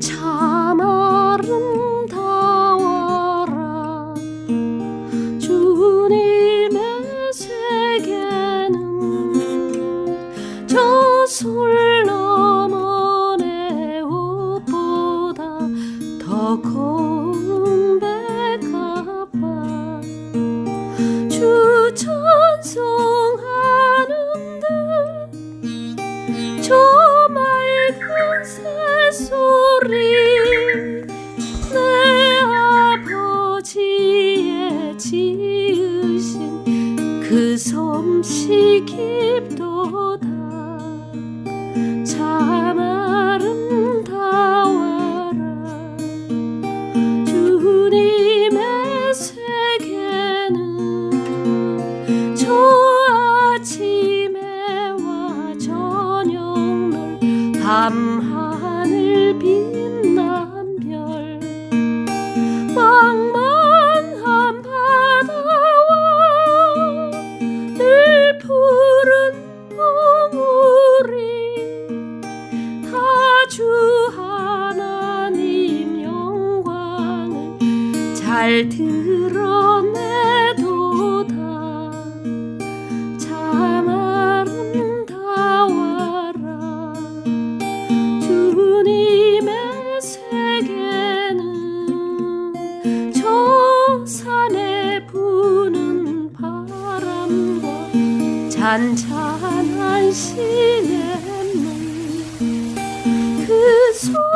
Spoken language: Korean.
참아 그 솜씨 깊도다. 참 아름다워라. 주님의 세계는 저 아침에와 저녁 날 밤 하늘 빛난 우리 다 주 하나님 영광을 잘 드러내도다. 참 아름다워라. 주님의 세계는 저 산에 부는 잔잔한 시냇물 그 소리가